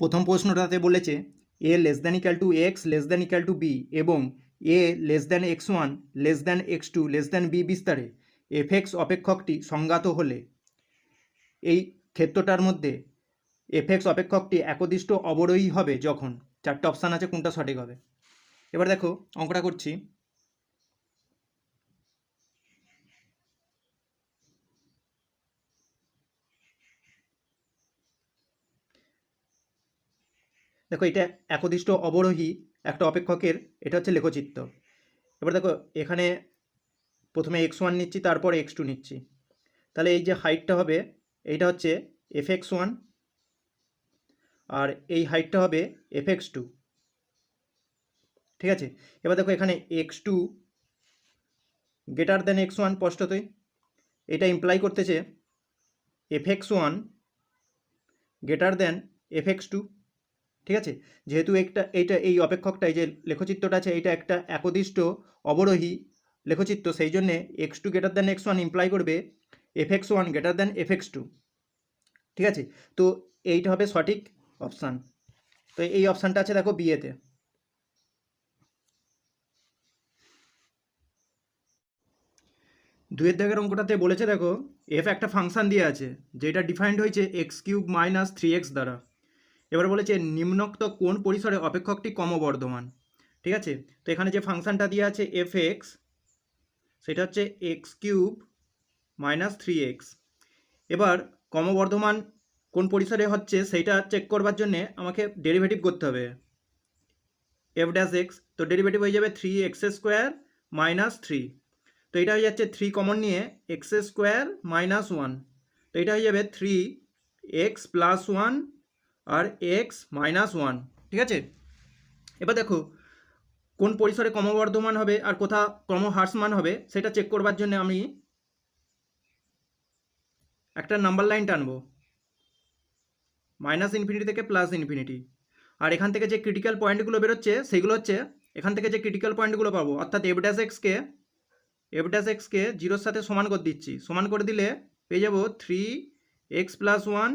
প্রথম প্রশ্নটাতে বলেছে, a less than equal to x less than equal to b এবং a less than x one less than x two less than b বিস্তারে f x অপেক্ষকটি সংজ্ঞাত হলে। এই ক্ষেত্রটার মধ্যে এফ এক্স অপেক্ষকটি একদিষ্ট অবরোহী হবে যখন চারটে অপশান আছে কোনটা সঠিক হবে। এবার দেখো, অঙ্কটা করছি। দেখো এটা একদিষ্ট অবরোহী একটা অপেক্ষকের, এটা হচ্ছে লেখচিত্র। এবার দেখো, এখানে প্রথমে এক্স ওয়ান নিচ্ছি, তারপর এক্স টু নিচ্ছি। তাহলে এই যে হাইটটা হবে, এইটা হচ্ছে এফ এক্স ওয়ান আর এই হাইটটা হবে এফ এক্স টু ঠিক আছে? এবার দেখো এখানে x two greater than x one স্পষ্টতই। এটা ইমপ্লাই করতেছে f x one greater than f x two ঠিক আছে? যেহেতু একটা, এইটা, এই অপেক্ষকটা, এই যে লেখচিত্রটা আছে, এইটা একটা একদিষ্ট অবরোহী লেখচিত্র, সেই জন্যে x two greater than x one imply করবে f x one greater than f x two ঠিক আছে? তো এইটা হবে সঠিক অপশান। তো এই অপশানটা আছে দেখো বিয়েতে দুয়ের দাগের অঙ্কটাতে বলেছে দেখো এফ একটা ফাংশন দিয়ে আছে, যেটা ডিফাইন্ড হয়েছে x cube minus three x দ্বারা। এবার বলেছে, নিম্নোক্ত কোন পরিসরে অপেক্ষকটি ক্রমবর্ধমান? ঠিক আছে? তো এখানে যে ফাংশনটা দিয়ে আছে এফ এক্স সেটা হচ্ছে x cube minus three x এবার ক্রমবর্ধমান কোন পরিসরে হচ্ছে, সেইটা চেক করবার জন্যে আমাকে ডেরিভেটিভ করতে হবে। এফ ড্যাশ এক্স তো ডেরিভেটিভ হয়ে যাবে three x square minus three তো এটা হয়ে যাচ্ছে থ্রি কমন নিয়ে এক্স স্কোয়ার মাইনাস ওয়ান তো এটা হয়ে যাবে থ্রি এক্স প্লাস ওয়ান আর এক্স মাইনাস ওয়ান ঠিক আছে? এবার দেখো, কোন পরিসরে ক্রমবর্ধমান হবে আর কোথা ক্রমহ্রাসমান হবে, সেটা চেক করবার জন্য আমি একটা নাম্বার লাইন টানবো। মাইনাস ইনফিনিটি থেকে প্লাস ইনফিনিটি আর এখান থেকে যে ক্রিটিক্যাল পয়েন্টগুলো বেরোচ্ছে, সেগুলো হচ্ছে, এখান থেকে যে ক্রিটিক্যাল পয়েন্টগুলো পাবো, অর্থাৎ এফ এক্সকে এফ এক্সকে জিরোর সাথে সমান করে দিচ্ছি। সমান করে দিলে পেয়ে যাব three x plus one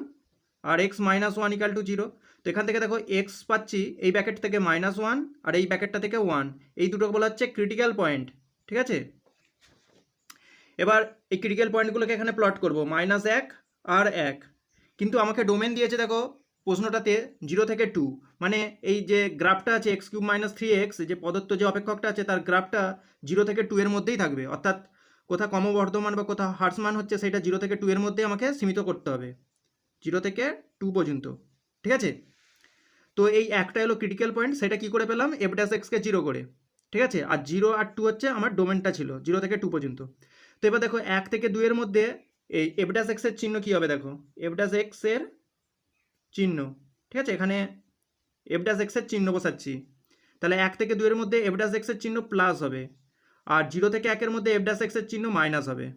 R x minus one equal to zero তো এখান থেকে দেখো এক্স পাচ্ছি, এই ব্যাকেট থেকে মাইনাস ওয়ান আর এই ব্যাকেটটা থেকে ওয়ান এই দুটো বলা হচ্ছে ক্রিটিক্যাল পয়েন্ট ঠিক আছে? এবার এই ক্রিটিক্যাল পয়েন্টগুলোকে এখানে প্লট করব মাইনাস এক আর এক। কিন্তু আমাকে ডোমেন দিয়েছে দেখো প্রশ্নটাতে জিরো থেকে টু মানে এই যে গ্রাফটা আছে x cube minus three x যে প্রদত্ত যে অপেক্ষকটা আছে তার গ্রাফটা জিরো থেকে টু এর মধ্যেই থাকবে। অর্থাৎ কোথা ক্রমবর্ধমান বা কোথা হ্রাসমান হচ্ছে, সেটা জিরো থেকে টু এর মধ্যেই আমাকে সীমিত করতে হবে। জিরো থেকে টু পর্যন্ত, ঠিক আছে? তো এই একটা এলো ক্রিটিক্যাল পয়েন্ট সেটা কি করে পেলাম? এফ এক্সকে জিরো করে, ঠিক আছে? আর জিরো আর টু হচ্ছে আমার ডোমেনটা ছিল জিরো থেকে টু পর্যন্ত। তো এবার দেখো, এক থেকে দুইয়ের মধ্যে এই এফ এক্সের চিহ্ন কী হবে দেখো? এফ এক্সের চিহ্ন, ঠিক আছে? এখানে এফ এক্সের চিহ্ন বসাচ্ছি। তাহলে এক থেকে দুইয়ের মধ্যে এফ এক্সের চিহ্ন প্লাস হবে, আর জিরো থেকে একের মধ্যে এফ এক্সের চিহ্ন মাইনাস হবে।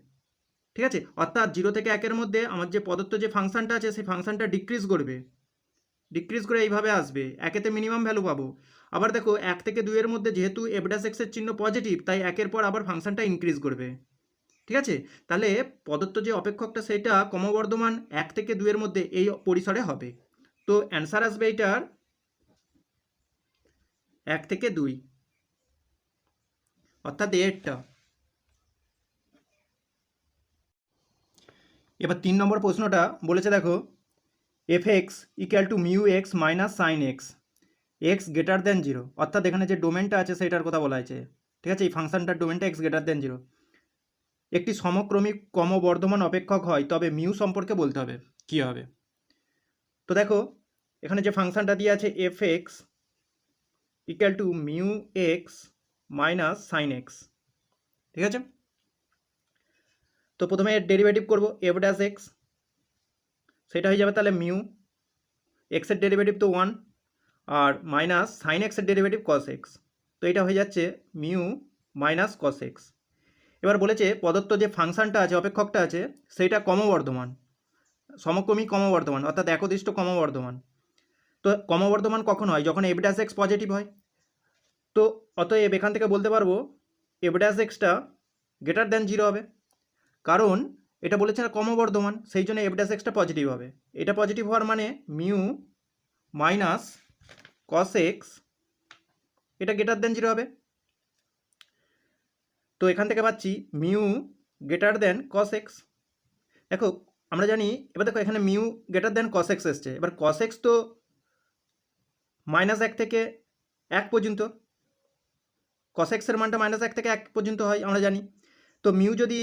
ঠিক আছে? অর্থাৎ জিরো থেকে একের মধ্যে আমার যে প্রদত্ত যে ফাংশানটা আছে, সেই ফাংশানটা ডিক্রিজ করবে। ডিক্রিজ করে এইভাবে আসবে। একেতে মিনিমাম ভ্যালু পাবো। আবার দেখো, এক থেকে দুইয়ের মধ্যে যেহেতু এফ ড্যাশ এক্সের চিহ্ন পজিটিভ তাই একের পর আবার ফাংশানটা ইনক্রিজ করবে। ঠিক আছে? তাহলে প্রদত্ত যে অপেক্ষকটা, সেটা ক্রমবর্ধমান এক থেকে দুইয়ের মধ্যে এই পরিসরে হবে। তো অ্যান্সার আসবে এইটার এক থেকে দুই। অর্থাৎ এরটা। এবার তিন নম্বর প্রশ্নটা বলেছে দেখো f x equal to mu x minus sine x x greater than zero অর্থাৎ এখানে যে ডোমেনটা আছে সেটার কথা বলা হয়েছে, ঠিক আছে? এই ফাংশনটার ডোমেনটা এক্স গ্রেটার দেন জিরো একটি সমক্রমিক ক্রমবর্ধমান অপেক্ষক হয়, তবে মিউ সম্পর্কে বলতে হবে, কী হবে? তো দেখো, এখানে যে ফাংশনটা দিয়ে আছে f x equal to mu x minus sine x ঠিক আছে? তো প্রথমে এর ডেরিভেটিভ করব এফ ড্যাশ এক্স সেটা হয়ে যাবে তাহলে মিউ এক্সের ডেরিভেটিভ তো ওয়ান আর মাইনাস সাইন এক্সের ডেরিভেটিভ কস এক্স তো এটা হয়ে যাচ্ছে মিউ মাইনাস কস এক্স এবার বলেছে প্রদত্ত যে ফাংশনটা আছে, অপেক্ষকটা আছে সেইটা ক্রমবর্ধমান সমক্রমিক ক্রমবর্ধমান, অর্থাৎ একদিষ্ট ক্রমবর্ধমান। তো ক্রমবর্ধমান কখন হয়? যখন এফ ড্যাশ এক্স পজিটিভ হয়। তো অতএব এখান থেকে বলতে পারব এফ ড্যাশ এক্সটা গ্রেটার দ্যান জিরো হবে। কারণ এটা বলেছে না ক্রমবর্ধমান, সেই জন্য এফ ড্যাশ এক্সটা পজিটিভ হবে। এটা পজিটিভ হওয়ার মানে মিউ মাইনাস কস এক্স এটা গ্রেটার দেন জিরো হবে। তো এখান থেকে পাচ্ছি mu greater than cos x দেখো, আমরা জানি, এবার দেখো এখানে mu greater than cos x এসছে। এবার কস এক্স তো মাইনাস এক থেকে এক পর্যন্ত। কস এক্সের মানটা মাইনাস এক থেকে এক পর্যন্ত হয়, আমরা জানি। তো মিউ যদি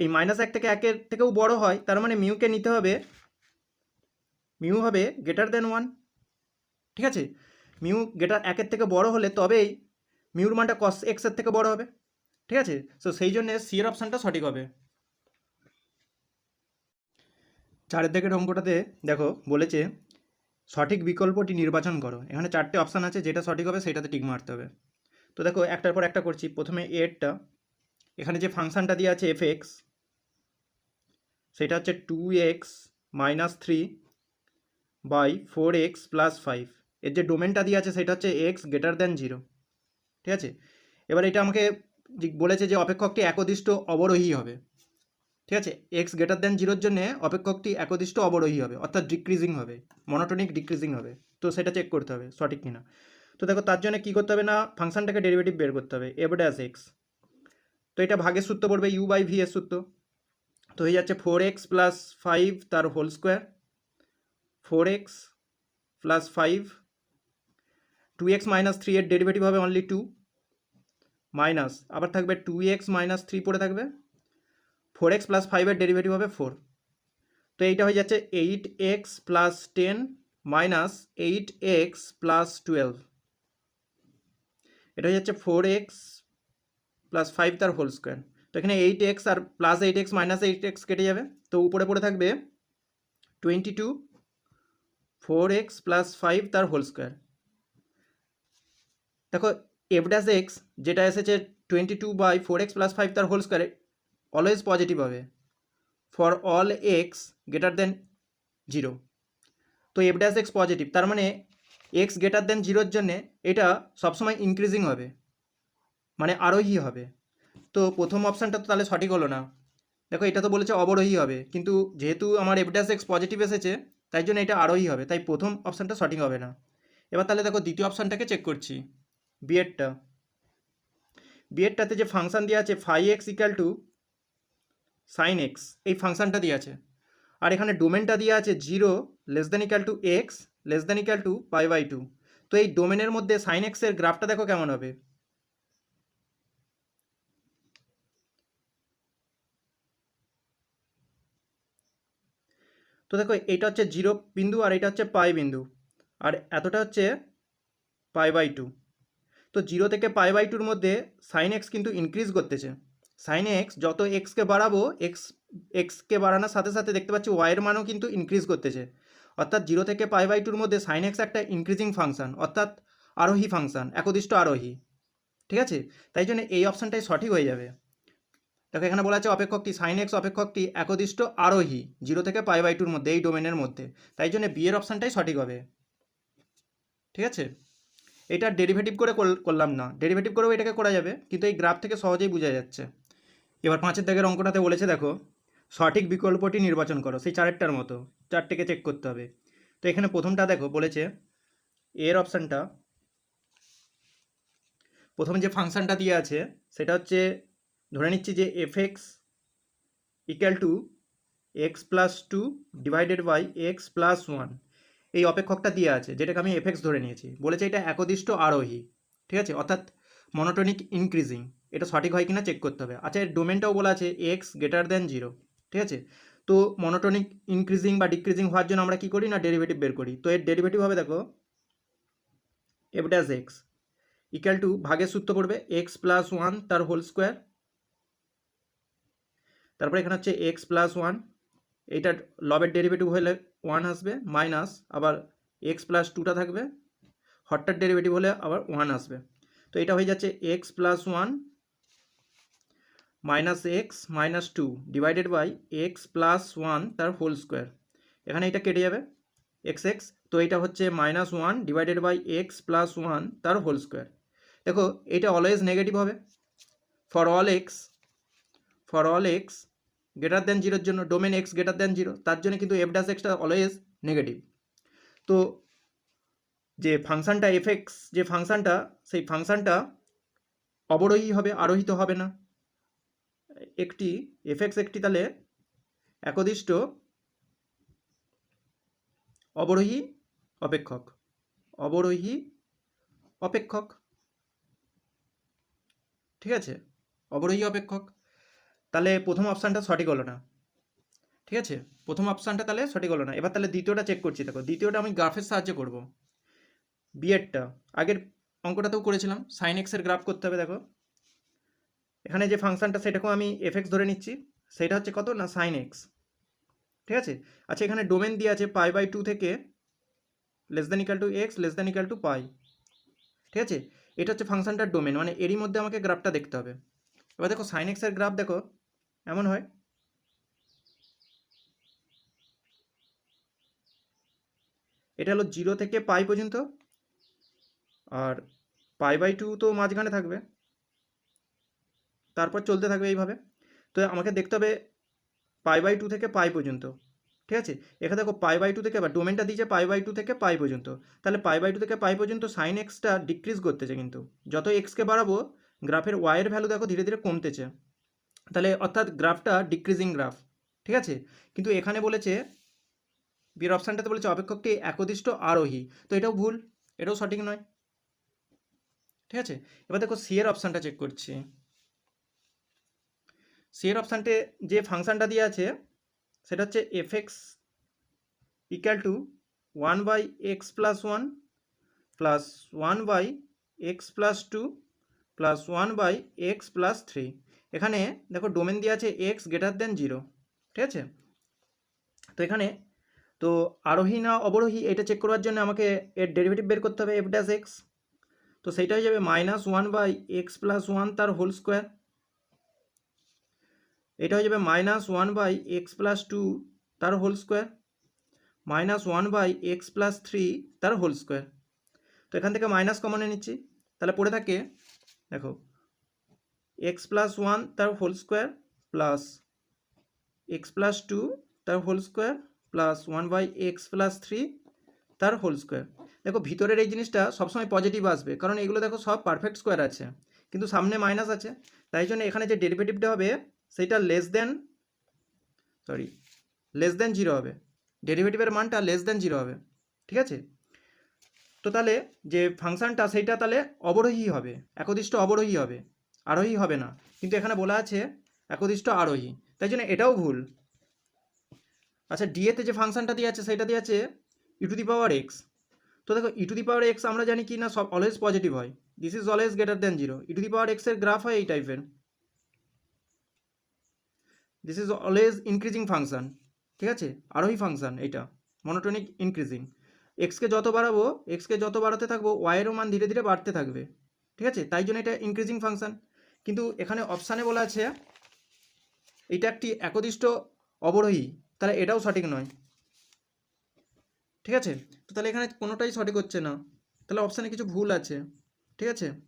এই মাইনাস এক থেকে একের থেকেও বড় হয়, তার মানে মিউকে নিতে হবে মিউ হবে গ্রেটার দেন ওয়ান ঠিক আছে? মিউ গ্রেটার একের থেকে বড় হলে তবেই মিউর মানটা কস এক্সের থেকে বড় হবে, ঠিক আছে? সো সেই জন্য সি এর অপশানটা সঠিক হবে। চারের দিকের অঙ্কটাতে দেখো, বলেছে সঠিক বিকল্পটি নির্বাচন করো। এখানে চারটে অপশান আছে, যেটা সঠিক হবে সেটাতে টিক মারতে হবে। তো দেখো, একটার পর একটা করছি। প্রথমে এরটা এখানে যে ফাংশানটা দিয়ে আছে এফ এক্স সেটা হচ্ছে two x minus three by four x plus five এর যে ডোমেনটা দিয়ে আছে সেটা হচ্ছে এক্স গ্রেটার দ্যান জিরো ঠিক আছে? এবার এটা আমাকে বলেছে যে অপেক্ষকটি একদিষ্ট অবরোহী হবে। ঠিক আছে? এক্স গ্রেটার দ্যান জিরোর জন্য অপেক্ষকটি একদিষ্ট অবরোহী হবে, অর্থাৎ ডিক্রিজিং হবে মনোটনিক ডিক্রিজিং হবে। তো সেটা চেক করতে হবে, সঠিক কিনা। তো দেখো, তার জন্য কী করতে হবে না ফাংশনটাকে ডেরিভেটিভ বের করতে হবে এফ ড্যাস এক্স তো এটা ভাগের সূত্র পড়বে ইউ বাই ভি এর সূত্র। তো হয়ে যাচ্ছে ফোর এক্স প্লাস ফাইভ তার whole square four x plus five two x minus three এর ডেরিভেটিভ হবে অনলি টু মাইনাস আবার থাকবে টু এক্স মাইনাস থ্রি পড়ে থাকবে ফোর এক্স প্লাস ফাইভের ডেরিভেটিভ হবে ফোর তো এইটা হয়ে যাচ্ছে eight x plus ten minus eight x plus twelve এটা হয়ে যাচ্ছে ফোর এক্স প্লাস ফাইভ তার হোল স্কোয়ার তো এখানে এইট এক্স আর plus eight x minus eight x কেটে যাবে। তো উপরে পড়ে থাকবে twenty two four x plus five তার হোল স্কোয়ার দেখো এফ ড্যাস এক্স যেটা এসেছে twenty two by four x plus five তার হোল স্কোয়ারে অলওয়েজ পজিটিভ হবে। For all x greater than zero তো এফ ড্যাস এক্স পজিটিভ তার মানে এক্স গ্রেটার দেন জিরোর জন্যে এটা সবসময় ইনক্রিজিং হবে। মানে আরোহী হবে। তো প্রথম অপশানটা তো তাহলে সঠিক হলো না। দেখো, এটা তো বলেছে অবরোহী হবে, কিন্তু যেহেতু আমার এফ ড্যাস এক্স পজিটিভ এসেছে, তাই জন্য এটা আরোহী হবে, তাই প্রথম অপশানটা সঠিক হবে না। এবার তাহলে দেখো, দ্বিতীয় অপশানটাকে চেক করছি বিএডটা বিএডটাতে যে ফাংশন দেওয়া আছে phi x equal to sine x এই ফাংশানটা দিয়ে আছে। আর এখানে ডোমেনটা দিয়ে আছে zero less than equal to x less than equal to pi by two তো এই ডোমেনের মধ্যে সাইন এক্সের গ্রাফটা দেখো কেমন হবে? তো দেখো, এটা হচ্ছে জিরো বিন্দু আর এটা হচ্ছে পাই বিন্দু। আর এতটা হচ্ছে পাই বাই টু। তো জিরো থেকে পাই বাই টুর মধ্যে সাইন এক্স কিন্তু ইনক্রিজ করতেছে। সাইন এক্স যত এক্সকে বাড়াবো এক্স এক্সকে বাড়ানোর সাথে সাথে দেখতে পাচ্ছি ওয়াইয়ের মানও কিন্তু ইনক্রিজ করতেছে। অর্থাৎ জিরো থেকে পাই বাই টুর মধ্যে সাইন এক্স একটা ইনক্রিজিং ফাংশান অর্থাৎ আরোহী ফাংশন একদিষ্ট আরোহী। ঠিক আছে? তাই জন্য এই অপশানটাই সঠিক হয়ে যাবে। দেখো এখানে বলা আছে অপেক্ষকটি সাইন এক্স অপেক্ষকটি একদিষ্ট আরোহী জিরো থেকে পাই বাই টুর মধ্যে, এই ডোমেনের মধ্যে। তাই জন্য বিয়ের অপশানটাই সঠিক হবে। ঠিক আছে? এটা ডেরিভেটিভ করে করলাম না। ডেরিভেটিভ করেও এটাকে করা যাবে, কিন্তু এই গ্রাফ থেকে সহজেই বোঝা যাচ্ছে। এবার পাঁচের দাগের অঙ্কটাতে বলেছে দেখো, সঠিক বিকল্পটি নির্বাচন করো, সেই চারেরটার মতো, চারটেকে চেক করতে হবে। তো এখানে প্রথমটা দেখো, বলেছে এর অপশানটা প্রথম যে ফাংশনটা দিয়ে আছে, সেটা হচ্ছে ধরে নিচ্ছি যে f x equal to x plus two divided by x plus one এই অপেক্ষকটা দিয়ে আছে, যেটাকে আমি এফএক্স ধরে নিয়েছি। বলেছে এটা একদিষ্ট আরোহী, ঠিক আছে? অর্থাৎ মনোটনিক ইনক্রিজিং এটা সঠিক হয় কিনা চেক করতে হবে। আচ্ছা এর ডোমেনটাও বলা আছে এক্স গ্রেটার দেন জিরো ঠিক আছে? তো মনোটনিক ইনক্রিজিং বা ডিক্রিজিং হওয়ার জন্য আমরা কি করি না ডেরিভেটিভ বের করি? তো এর ডেরিভেটিভ হবে দেখো f dash x equal to ভাগের সূত্র পড়বে এক্স প্লাস ওয়ান তার হোল স্কোয়ার তারপরে এখানে হচ্ছে এক্স প্লাস ওয়ান এইটার লবের ডেরিভেটিভ হলে ওয়ান আসবে মাইনাস আবার এক্স প্লাস টুটা থাকবে হটটার ডেরিভেটিভ হলে আবার ওয়ান আসবে। তো এটা হয়ে যাচ্ছে x plus one minus x minus two divided by x plus one তার হোল স্কোয়ার এখানে এটা কেটে যাবে এক্স এক্স তো এটা হচ্ছে minus one divided by x plus one তার হোল স্কোয়ার দেখো, এটা অলওয়েজ নেগেটিভ হবে। For all x for all x greater than জিরোর জন্য domain x greater than zero তার জন্য কিন্তু এফ ড্যাশ এক্সটা অলওয়েজ নেগেটিভ তো যে ফাংশানটা এফ এক্স যে ফাংশানটা সেই ফাংশানটা অবরোহী হবে, আরোহিত হবে না। একটি এফ এক্স একটি তাহলে একদিষ্ট অবরোহী অপেক্ষক অবরোহী অপেক্ষক। ঠিক আছে? অবরোহী অপেক্ষক। তাহলে প্রথম অপশানটা সঠিক হলো না। ঠিক আছে? প্রথম অপশানটা তাহলে সঠিক হলো না। এবার তাহলে দ্বিতীয়টা চেক করছি। দেখো, দ্বিতীয়টা আমি গ্রাফের সাহায্যে করব। বিএডটা আগের অঙ্কটাতেও করেছিলাম। সাইন এক্সের গ্রাফ করতে হবে, দেখো। এখানে যে ফাংশানটা, সেটাকেও আমি এফএক্স ধরে নিচ্ছি। সেটা হচ্ছে কত? না সাইন এক্স ঠিক আছে? আচ্ছা এখানে ডোমেন দিয়ে আছে পাই বাই টু থেকে less than equal to x less than equal to pi ঠিক আছে? এটা হচ্ছে ফাংশনটার ডোমেন মানে এরই মধ্যে আমাকে গ্রাফটা দেখতে হবে। এবার দেখো সাইন এক্সের গ্রাফ দেখো। এমন হয়? এটা হলো জিরো থেকে পাই পর্যন্ত, আর পাই বাই টু তো মাঝখানে থাকবে, তারপর চলতে থাকবে এইভাবে। তো আমাকে দেখতে হবে পাই বাই টু থেকে পাই পর্যন্ত, ঠিক আছে? এখানে দেখো পাই বাই টু থেকে বা ডোমেনটা দিয়েছে পাই বাই টু থেকে পাই পর্যন্ত, তাহলে পাই বাই টু থেকে পাই পর্যন্ত সাইন এক্সটা ডিক্রিজ করতেছে কিন্তু। যত এক্সকে বাড়াবো গ্রাফের ওয়াইয়ের ভ্যালু দেখো ধীরে ধীরে কমতেছে। তাহলে অর্থাৎ গ্রাফটা ডিক্রিজিং গ্রাফ ঠিক আছে? কিন্তু এখানে বলেছে, বিয়ের অপশানটাতে বলেছে অপেক্ষকটি একদিষ্ট আরোহী। তো এটাও ভুল, এটাও সঠিক নয়। ঠিক আছে? এবার দেখো সি এর অপশানটা চেক করছি। সি অপশানটে যে ফাংশনটা দিয়ে আছে, সেটা হচ্ছে f x equal to one by x plus one plus one by x plus two plus one by x plus three এখানে দেখো ডোমেন দিয়ে আছে এক্স গ্রেটার দেন জিরো ঠিক আছে? তো এখানে, তো আরোহী না অবরোহী এটা চেক করার জন্য আমাকে এর ডেরিভেটিভ বের করতে হবে এফ ড্যাশ এক্স তো সেইটা হয়ে যাবে minus one by x plus one তার হোল স্কোয়ার এটা হয়ে যাবে minus one by x plus two তার whole square minus one by x plus three তার হোল স্কোয়ার তো এখান থেকে মাইনাস কমনে নিচ্ছি, তাহলে পড়ে থাকে, দেখো এক্স প্লাস ওয়ান তার whole square plus x plus two তার whole square plus one by x plus three তার হোল স্কোয়ার দেখো, ভিতরের এই জিনিসটা সবসময় পজিটিভ আসবে, কারণ এগুলো দেখো সব পারফেক্ট স্কোয়ার আছে, কিন্তু সামনে মাইনাস আছে। তাই জন্য এখানে যে ডেরিভেটিভটা হবে সেইটা less than sorry less than zero হবে। ডেরিভেটিভের মানটা লেস দেন জিরো হবে, ঠিক আছে? তো তাহলে যে ফাংশনটা সেইটা তাহলে অবরোহী হবে, একদিষ্ট অবরোহী হবে। আরোহী হবে না। কিন্তু এখানে বলা আছে একদিষ্ট আরোহী। তাই জন্য এটাও ভুল। আচ্ছা ডিএতে যে ফাংশনটা দিয়ে আছে, সেটা দিয়ে আছে ই টু দি পাওয়ার এক্স তো দেখো ই টু দি পাওয়ার এক্স আমরা জানি কি না, সব অলওয়েজ পজিটিভ হয়। This is always greater than zero e to the power এক্সের গ্রাফ হয় এই টাইপের this is always increasing function ঠিক আছে? আরোহী ফাংশান এইটা মনোটনিক ইনক্রিজিং এক্সকে যত বাড়াবো এক্সকে যত বাড়াতে থাকব ওয়াইয়েরও মান ধীরে ধীরে বাড়তে থাকবে। ঠিক আছে? তাই জন্য এটা ইনক্রিজিং ফাংশন কিন্তু এখানে অপশানে বলা আছে, এটা একটি একদিষ্ট অবরোহী, তাহলে এটাও সঠিক নয়। ঠিক আছে? তো তাহলে এখানে কোনোটাই সঠিক হচ্ছে না। তাহলে অপশানে কিছু ভুল আছে। ঠিক আছে?